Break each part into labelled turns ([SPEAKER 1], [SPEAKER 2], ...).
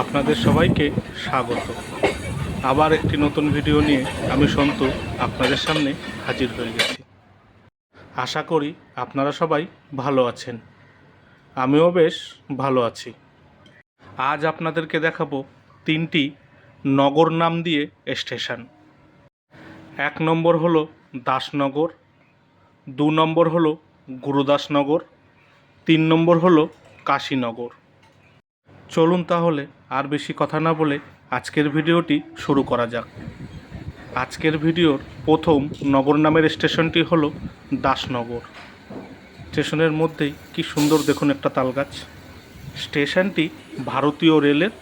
[SPEAKER 1] আপনাদের সবাইকে স্বাগত। আবার একটি নতুন ভিডিও নিয়ে আমি সন্তু আপনাদের সামনে হাজির হয়ে গেছি। আশা করি আপনারা সবাই ভালো আছেন। আমিও বেশ ভালো আছি। আজ আপনাদেরকে দেখাবো তিনটি নগর নাম দিয়ে স্টেশন। এক নম্বর হলো দাসনগর, দু নম্বর হলো গুরুদাসনগর, তিন নম্বর হলো কাশীনগর। চলুন তাহলে আর বেশি কথা না বলে আজকের ভিডিওটি শুরু করা যাক। আজকের ভিডিওর প্রথম নগর নামের স্টেশনটি হলো দাসনগর। স্টেশনের মধ্যেই কি সুন্দর দেখুন একটা তালগাছ। স্টেশনটি ভারতীয় রেলের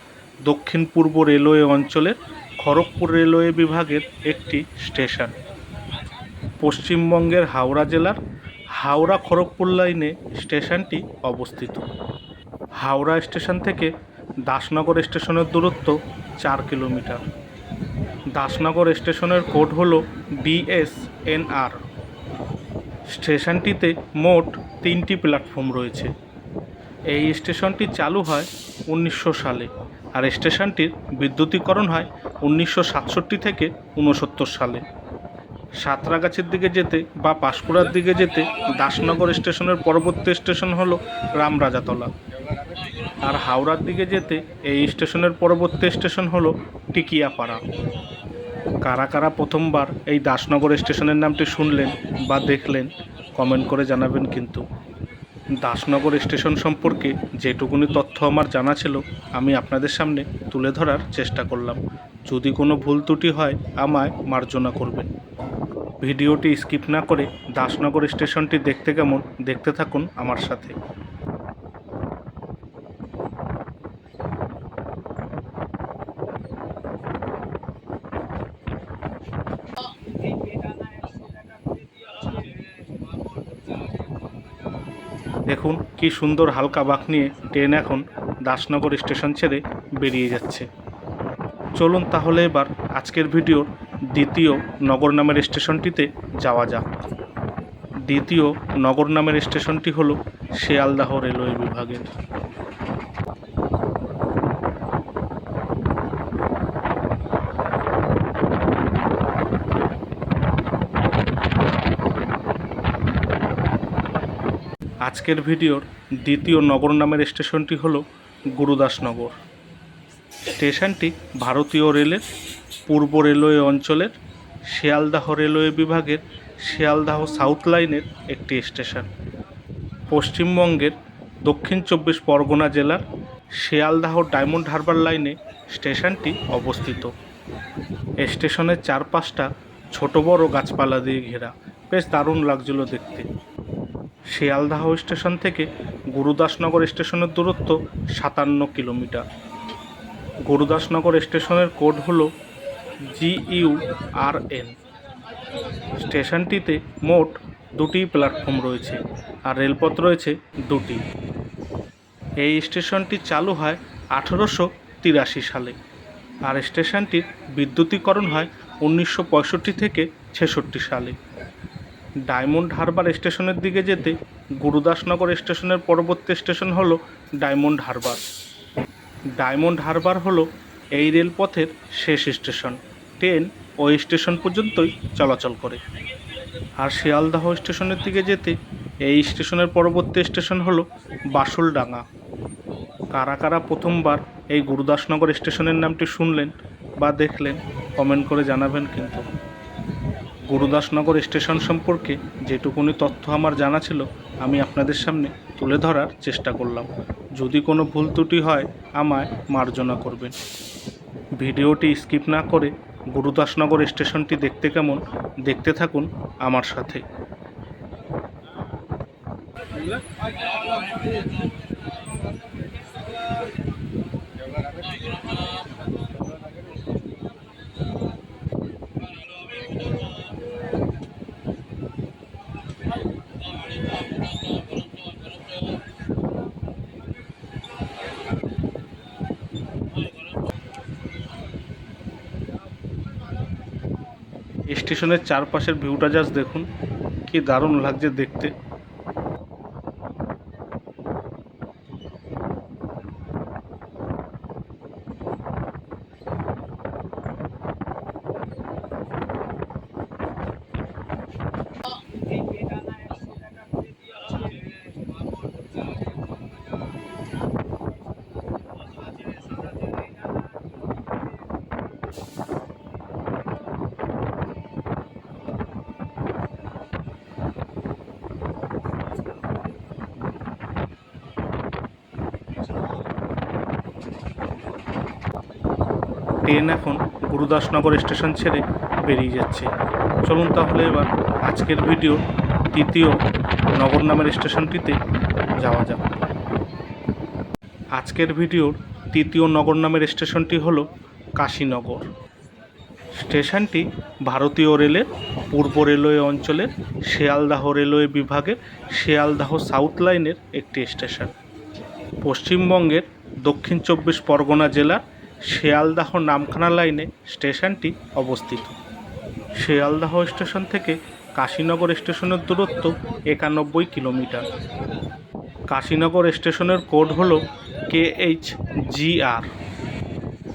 [SPEAKER 1] দক্ষিণ পূর্ব রেলওয়ে অঞ্চলের খড়গপুর রেলওয়ে বিভাগের একটি স্টেশন। পশ্চিমবঙ্গের হাওড়া জেলার হাওড়া খড়গপুর লাইনে স্টেশনটি অবস্থিত। হাওড়া স্টেশন থেকে দাসনগর স্টেশনের দূরত্ব চার কিলোমিটার। দাসনগর স্টেশনের কোড হল বিএসএনআর স্টেশনটিতে মোট তিনটি প্ল্যাটফর্ম রয়েছে। এই স্টেশনটি চালু হয় উনিশশো সালে আর স্টেশনটির বিদ্যুতীকরণ হয় উনিশশো সাতষট্টি থেকে উনসত্তর সালে। সাঁতরাগাছির দিকে যেতে বা পাঁশকুড়ার দিকে যেতে দাসনগর স্টেশনের পরবর্তী স্টেশন হলো রামরাজাতলা। আর হাওড়ার দিকে যেতে এই স্টেশনের পরবর্তী স্টেশন হলো টিকিয়াপাড়া। কারা কারা প্রথমবার এই দাসনগর স্টেশনের নামটি শুনলেন বা দেখলেন, কমেন্ট করে জানাবেন কিন্তু। দাসনগর স্টেশন সম্পর্কে যেটুকুনি তথ্য আমার জানা ছিল, আমি আপনাদের সামনে তুলে ধরার চেষ্টা করলাম। যদি কোনো ভুল ত্রুটি হয়, আমায় মার্জনা করবেন। ভিডিওটি স্কিপ না করে দাসনগর স্টেশনটি দেখতে কেমন, দেখতে থাকুন আমার সাথে। দেখুন কি সুন্দর হালকা বাঁক নিয়ে ট্রেন এখন দাসনগর স্টেশন ছেড়ে বেরিয়ে যাচ্ছে। চলুন তাহলে এবার আজকের ভিডিওর দ্বিতীয় নগর নামের স্টেশনটিতে যাওয়া যাক। দ্বিতীয় নগর নামের স্টেশনটি হলো শিয়ালদাহ রেলওয়ে বিভাগের। আজকের ভিডিওর দ্বিতীয় নগর নামের স্টেশনটি হল গুরুদাসনগর। স্টেশনটি ভারতীয় রেলের পূর্ব রেলওয়ে অঞ্চলের শিয়ালদাহ রেলওয়ে বিভাগের শিয়ালদাহ সাউথ লাইনের একটি স্টেশন। পশ্চিমবঙ্গের দক্ষিণ চব্বিশ পরগনা জেলার শিয়ালদাহ ডায়মন্ড হারবার লাইনে স্টেশনটি অবস্থিত। স্টেশনের চারপাশটা ছোট বড় গাছপালা দিয়ে ঘেরা। বেশ দারুণ লাগছিল দেখতে। শিয়ালদাহ স্টেশন থেকে গুরুদাসনগর স্টেশনের দূরত্ব সাতান্ন কিলোমিটার। গুরুদাসনগর স্টেশনের কোড হল জিইউ আর এন। স্টেশনটিতে মোট দুটি প্ল্যাটফর্ম রয়েছে আর রেলপথ রয়েছে দুটি। এই স্টেশনটি চালু হয় আঠেরোশো তিরাশি সালে আর স্টেশনটির বিদ্যুতীকরণ হয় উনিশশো পঁয়ষট্টি থেকে ছেষট্টি সালে। ডায়মন্ড হারবার স্টেশনের দিকে যেতে গুরুদাসনগর স্টেশনের পরবর্তী স্টেশন হলো ডায়মন্ড হারবার। ডায়মন্ড হারবার হলো এই রেলপথের শেষ স্টেশন। ট্রেন ওই স্টেশন পর্যন্তই চলাচল করে। আর শিয়ালদাহ স্টেশনের দিকে যেতে এই স্টেশনের পরবর্তী স্টেশন হলো বাসুলডাঙ্গা। কারা কারা প্রথমবার এই গুরুদাসনগর স্টেশনের নামটি শুনলেন বা দেখলেন, কমেন্ট করে জানাবেন কিন্তু। গুরুদাসনগর স্টেশন সম্পর্কে যেটুকুনি তথ্য আমার জানা ছিল, আমি আপনাদের সামনে তুলে ধরার চেষ্টা করলাম। যদি কোনো ভুল ত্রুটি হয়, আমায় মার্জনা করবেন। ভিডিওটি স্কিপ না করে গুরুদাসনগর স্টেশনটি দেখতে কেমন, দেখতে থাকুন আমার সাথে। স্টেশনের চারপাশের ভিউটা জাস্ট দেখুন। কি দারুণ লাগছে দেখতে। ট্রেন এখন গুরুদাসনগর স্টেশন ছেড়ে বেরিয়ে যাচ্ছে। চলুন তাহলে এবার আজকের ভিডিও তৃতীয় নগর নামের স্টেশনটিতে যাওয়া যাক। আজকের ভিডিওর তৃতীয় নগর নামের স্টেশনটি হলো কাশীনগর। স্টেশনটি ভারতীয় রেলের পূর্ব রেলওয়ে অঞ্চলের শিয়ালদাহ রেলওয়ে বিভাগের শিয়ালদাহ সাউথ লাইনের একটি স্টেশন। পশ্চিমবঙ্গের দক্ষিণ চব্বিশ পরগনা জেলার শিয়ালদাহ নামখানা লাইনে স্টেশনটি অবস্থিত। শিয়ালদাহ স্টেশন থেকে কাশীনগর স্টেশনের দূরত্ব একানব্বই কিলোমিটার। কাশীনগর স্টেশনের কোড হল কে এইচ জি আর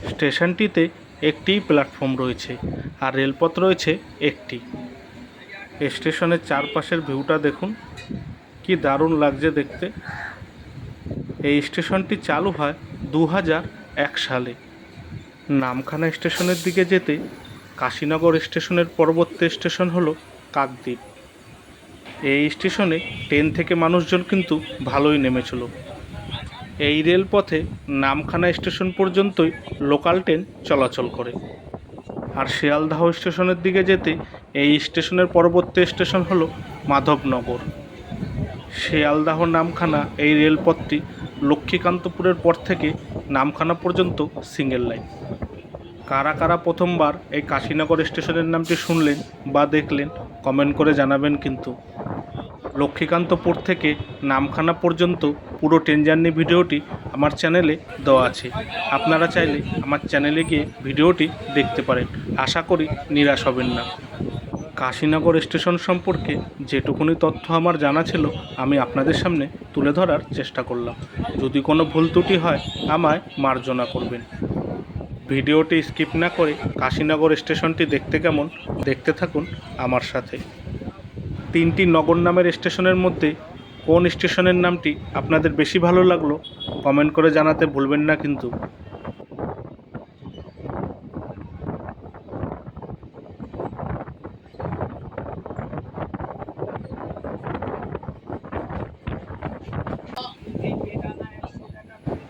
[SPEAKER 1] স্টেশনটিতে একটিই প্ল্যাটফর্ম রয়েছে আর রেলপথ রয়েছে একটি। স্টেশনের চারপাশের ভিউটা দেখুন, কি দারুণ লাগছে দেখতে। এই স্টেশনটি চালু হয় দু এক সালে। নামখানা স্টেশনের দিকে যেতে কাশীনগর স্টেশনের পরবর্তী স্টেশন হলো কাকদ্বীপ। এই স্টেশনে ট্রেন থেকে মানুষজন কিন্তু ভালোই নেমেছিল। এই রেলপথে নামখানা স্টেশন পর্যন্তই লোকাল ট্রেন চলাচল করে। আর শিয়ালদাহ স্টেশনের দিকে যেতে এই স্টেশনের পরবর্তী স্টেশন হলো মাধবনগর। শিয়ালদাহ নামখানা এই রেলপথটি লক্ষ্মীকান্তপুরের পর থেকে নামখানা পর্যন্ত সিঙ্গেল লাইন কারা কারা প্রথমবার এই কাশীনগর স্টেশনের নামটি শুনলেন বা দেখলেন কমেন্ট করে জানাবেন কিন্তু। লক্ষ্মীকান্তপুর থেকে নামখানা পর্যন্ত পুরো ট্রেন জার্নি ভিডিওটি আমার চ্যানেলে দেওয়া আছে। আপনারা চাইলে আমার চ্যানেলে গিয়ে ভিডিওটি দেখতে পারেন। আশা করি নিরাশ হবেন না। কাশীনগর স্টেশন সম্পর্কে যেটুকুনি তথ্য আমার জানা ছিল, আমি আপনাদের সামনে তুলে ধরার চেষ্টা করলাম। যদি কোনো ভুল ত্রুটি হয়, আমায় মার্জনা করবেন। ভিডিওটি স্কিপ না করে কাশীনগর স্টেশনটি দেখতে কেমন, দেখতে থাকুন আমার সাথে। তিনটি নগর নামের স্টেশনের মধ্যে কোন স্টেশনের নামটি আপনাদের বেশি ভালো লাগল, কমেন্ট করে জানাতে ভুলবেন না কিন্তু।